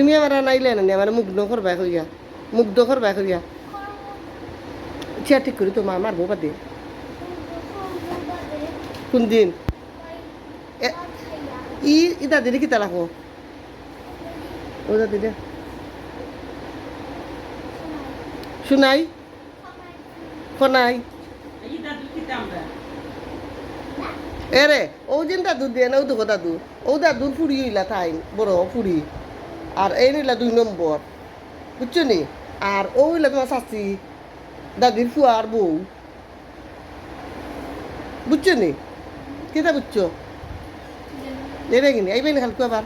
তুমি আমার নাইলে না আমার মুগ্ধ করবা কইয়া মুগ্ধ করবা কইয়া চেয়ার ঠিক করি তো মা মারবো বাদে। কোন দিন ই ই দাদি কি তা রাখো ও দাদি শুনাই? ফনাই? এরে ও যেন দাদু দিয়ে না ও দেখো দাদু। ও দাদুর ফুড়ি হইলা তাই, বড় ফুড়ি। আর এই নিলা দুই নম্বর বুঝছ নি আর ও হইলা তোমার শাস্তি, দাদির ফুয়া আর বউ। বুঝছ নি কেটা বুঝছ? এরে কিনি, এই বেন খালকু আবার।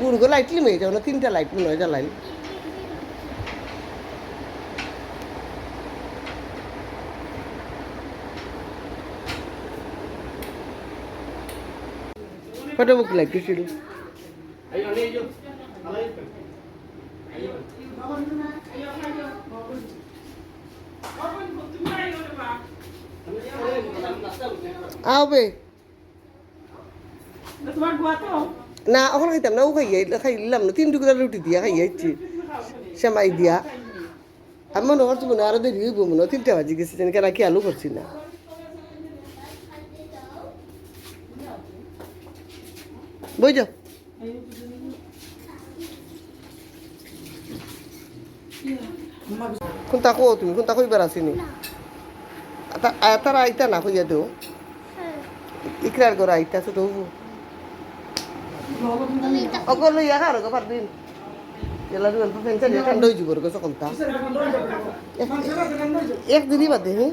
বুড়গো লাইট লিমে যাও না তিনটা লাইট মনে হয় জ্বালাই ফটো বুক লাগতেছিল আবে না ওখানে খাইতাম না ও খাইয়ে খাইলাম না। তিন টুকরা রুটি দিয়া খাইয়ে ইচ্ছি সেমাই দিয়া। আমি মনে করছি মনে আরও দেরি হইব মনে তিনটা বাজি গেছে যেন কেন কি আলু করছি না। বই যাও। কোনটা কো তুমি কোনটা কইবার আসিনি তা- তারা আইতা না কইয়া দেও? ইকরার করে আইতা ছোট হব? অকল ইয়া খার গো পারদিন জেলা দুয়াল ফেনসা দিয়ে ঠান্ডা হয়ে যাব গো সকলটা এক দিনই বাদে হ্যাঁ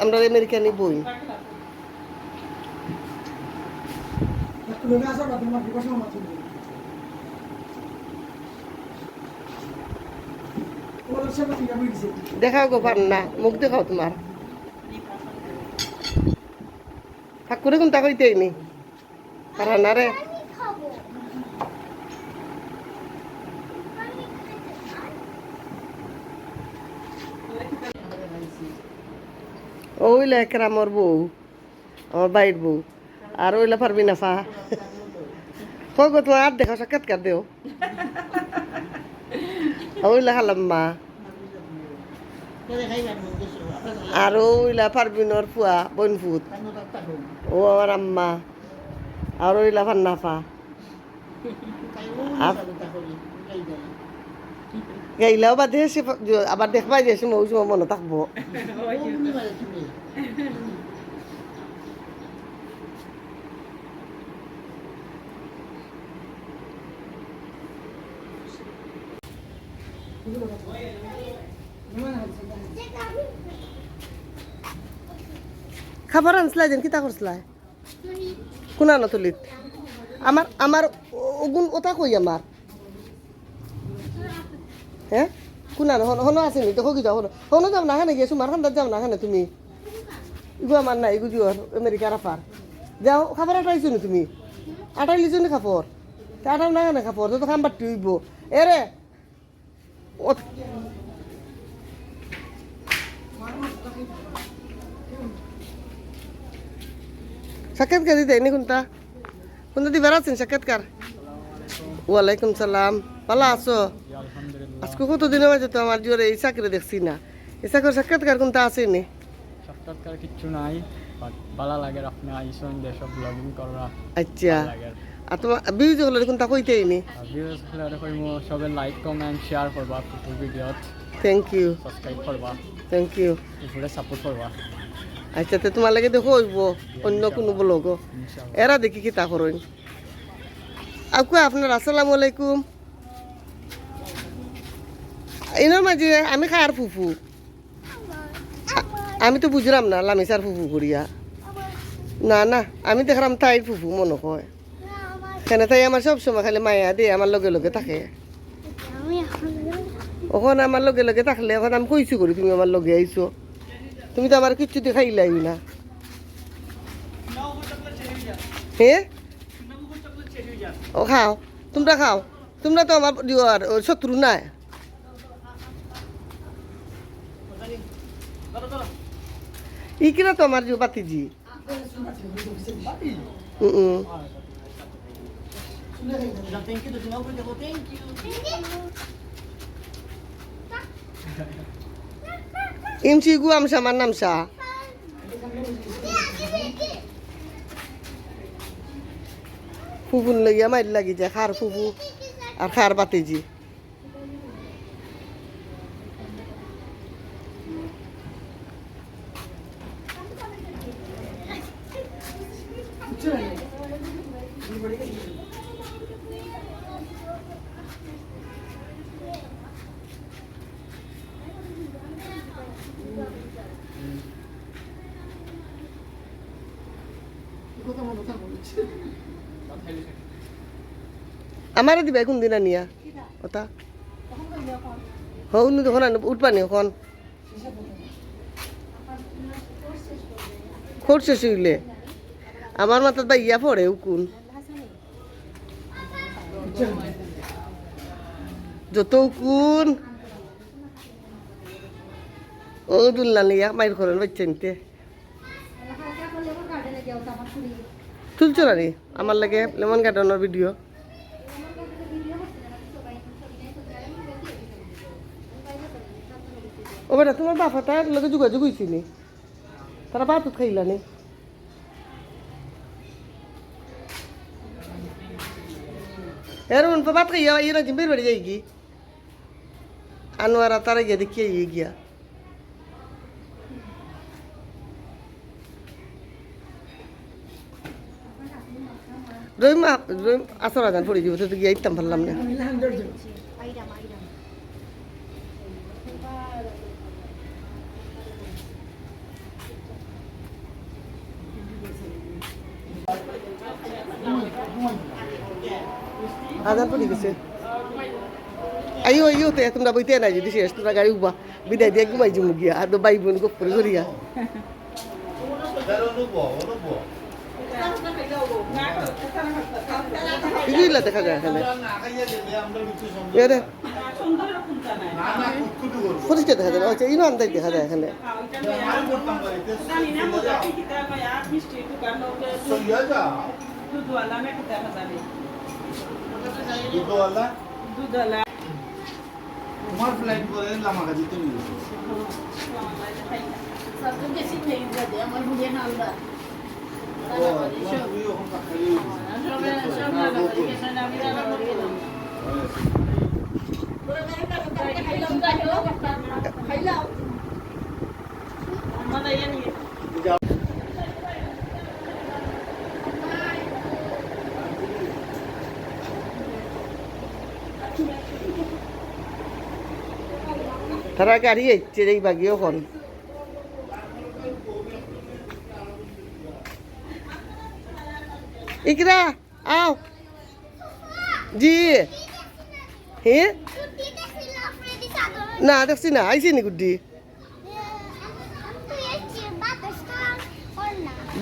আমরা আমেরিকানি বই। দেখাও গো পার না মুখ দেখাও তোমার। ঠাকুরে কোনটা কইতে নি পারা না রে। ওইলা একরা আমার বউ, আমার বাইর বউ। আর ওইলা পারবি না ফা কই গো তোমার আর দেখা সাক্ষাৎকার দেও। ওইলা খালাম মা আর ওইলা পারবিনর ফুয়া বনফুত ও আমার আম্মা। আর ওইলা ফান্নাফা। গাইলাও বাদে সে আবার দেখবা যে সে মৌ সময় মনে থাকব। খাবার আনছিলা যেন, কিতা করছিলা কোনা নতলিত আমার আমার ওগুন ওটা কই আমার হ্যাঁ কোনা হন হন আছে নি? তো কি যাও হন যাম না হানে গেছো মার খান্দার যাম না হানে তুমি? ইগু আমার নাই, ইগু জিও আমেরিকার আফার যাও খাবার আটাইছো নি তুমি? আটাই লিছো নি খাপর তা আটাও না হানে খাপর তো খাম বাটি হইব। এরে সাক্ষাৎকার দিতে? এনে কোনটা? কোনটা দিবার আছেন সাক্ষাৎকার ওয়ালাইকুম সালাম। ভালো আছো আজকে কতদিনের মাঝে তো আমার জোরে এই চাকরি দেখছি না। এই চাকরির সাক্ষাৎকার কোনটা আছে নি সাক্ষাৎকার কিচ্ছু নাই। ভালো লাগে আপনি আইসন ব্লগিং করা। আচ্ছা। আর তোমার বিউজ হলে কোনটা কইতেই নি ভিউজ হলে কইমো সবে লাইক কমেন্ট শেয়ার করবা ভিডিওত থ্যাংক ইউ সাবস্ক্রাইব করবা। থ্যাংক ইউ উপরে সাপোর্ট করবা আচ্ছা তো তোমার লাগে দেখো হইব অন্য কোনো ব্লগ ইনশাআল্লাহ এরা দেখি কি তা করেন। আপু আপনার আসসালামু আলাইকুম। এনার মাঝে আমি খায়ার ফুফু। আ- আমি তো বুঝলাম না লামিসার ফুফু করিয়া। না না আমি দেখলাম তাই ফুফু মনে হয়। কেন তাই আমার সব সময় খালি মায়া দিয়ে আমার লগে লগে থাকে। ওখানে আমার লগে লগে থাকলে এখন আমি কইছি করি, তুমি আমার লগে আইছো। তুমি তো আমার কিচ্ছু দেখাইলাই না। হে? ও খাও, তোমরা খাও। তোমরা তো আমার শত্রু ই কিনা তো আমার বাতিজি। হুম ইমচি গু আমসা আমার নামসা? ফুফুন লইয়া মাইর লাগি যায় খার ফুফু আর খার বাতিজি। আমারে দিবা কোন দিনা নিয়া ওটা হউনি তখন উঠবানি এখন খরচে শুইলে আমার মাথার বা ইয়া পড়ে উকুন। যত উকুন। ও দুল্লা নিয়া, মাইর করেন বাচ্চা নিতে। তুলছো না রে আমার লাগে লেমন গার্ডেনের ভিডিও ও বেটা, তোমার বাপা তার লগে যোগাযোগ হয়েছি নি তারা ভাতত খাইলা নি। এর উন ভাত খাইয়া ইরা জিম্বের বাড়ি যাই কি? আনোয়ারা তারা গিয়ে দেখিয়ে ইয়ে গিয়া। রহিম আপ- রহিম আসর আজান পড়ে যাব তো গিয়ে ইতাম পারলাম না আজান পড়ে গেছে আইও আইও তে তোমরা বইতে নাই যদি শেষ তোমরা গাড়ি উবা বিদায় দিয়ে ঘুমাই জমু গিয়া আর বাই বোন গপ করে করিয়া কিছুই না দেখা যায় এখানে। এরে। পরিষ্কার দেখা যায় আচ্ছা ইনো আন্দাজ দেখা যায় এখানে। তোমার ফ্লাইট করে লামাকা দিতে নিয়ে তারা গাড়ি এসছে এই বাগি এখন ইকরা আও। জি। হে? না দেখছি না আইসি নি গুড্ডি?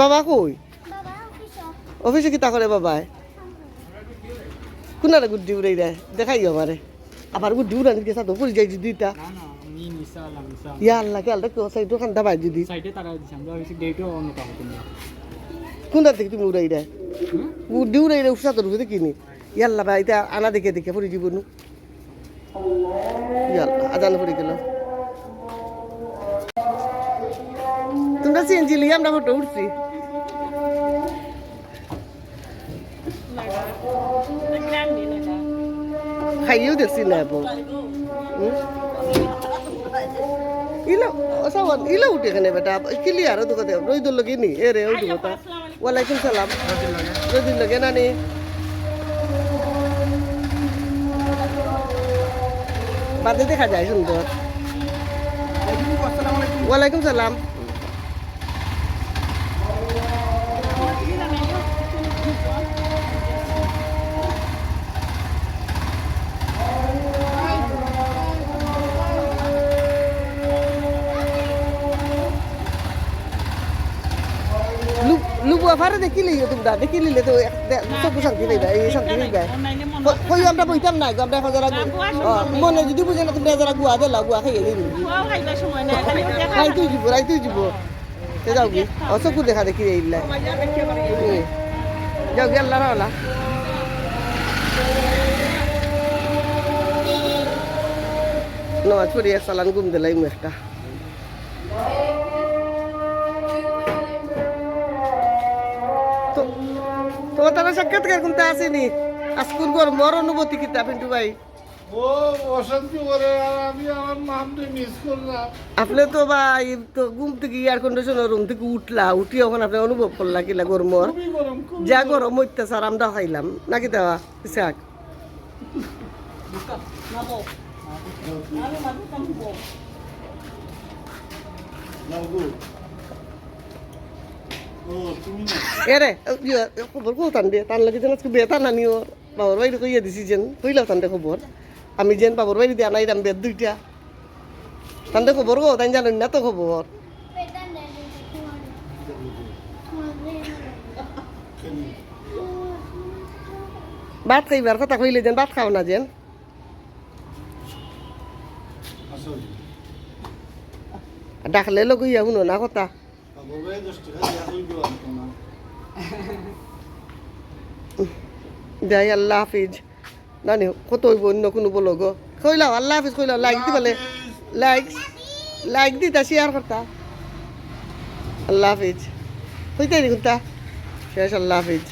বাবা কই? অফিসে কিতা করে বাবাই? কোনারে গুড্ডি উড়াই দেয়? দেখাই আমারে। আবার গুড্ডি উড়ানি গেছা তো। পড়ে যাই দুইটা ইয়া আল্লাহ কে আল্লাহ। কেউ সাইড ওখান দাবাই যদি। সাইডে তারা দিছি আমরা ডেটও অন্য কাম তুমি কোনটা থেকে তুমি উড়াই দেয়? গুড্ডি উড়াই দেয় উৎসাহ রুখে দেখিনি ইয়াল্লা ভাই এটা আনা দেখে দেখে পড়ে জীবন। ইয়াল্লা আজান পড়ে গেল। তোমরা চেঞ্জ লিয়ে আমরা ফটো উঠছি। খাইয়েও দেখছি না এবং ইলা সাবান ইলা উঠে এখানে বেটা কিলি তো কথা রই দল লগে নি এ রে ওই কথা ওয়ালাইকুম সালাম। যদি লগে নানি বাদে দেখা যায় সুন্দর। ওয়ালাইকুম সালাম। লুবুয়া ফারে দেখিলি তোমরা দেখিলি তো চকু শান্তি পাইবা এই শান্তি পাইবা কই আমরা বইতাম না আমরা এখন যারা মনে যদি বুঝে না তোমরা যারা গুয়া দিলা গুয়া খাইয়ে দিবি রাইতুই যাব রাইতুই যাব তে যাও কি ও চকু দেখা দেখি এইলা যাও কি আল্লাহ রাওলা নামাজ পড়ি এক চালান ঘুম দিলাই একটা। তোমার তারা সাক্ষাৎকার কোনটা আসেনি। আজকুর গরমর অনুভূতি কিতা পিন্টু ভাই। ও অশান্তি করে আর আমি আমার মিস করলাম। আপনি তো ভাই তো ঘুম থেকে এয়ার কন্ডিশনের রুম থেকে উঠলা উঠি ওখানে আপনি অনুভব করলা কিলা গরমর গরম? যা গরম। অত্যাচার আমরা খাইলাম। নাকি দেওয়া? ইসাক। না এরে খবর কো টান দিয়ে টান লাগি যেন বেতা নানি ওর বাবর বাড়ি কইয়া দিছি যেন। কইলাও টান খবর আমি যেন বাবর বাড়ি দিয়া নাই দাম বেদ দুইটা। টান খবর গো তাই জানেন না তো খবর ভাত খাইবার কথা কইলে যেন, ভাত খাও না যেন। ডাকলে লোক ইয়া শুনো না কথা। যাই আল্লাহ হাফিজ নানি কত হইব অন্য কোনো বলো গো কইলাও আল্লাহ হাফিজ কইলাও লাইক দি বলে লাইক লাইক দিতা শেয়ার করতা আল্লাহ হাফিজ হইতে নি শেষ আল্লাহ হাফিজ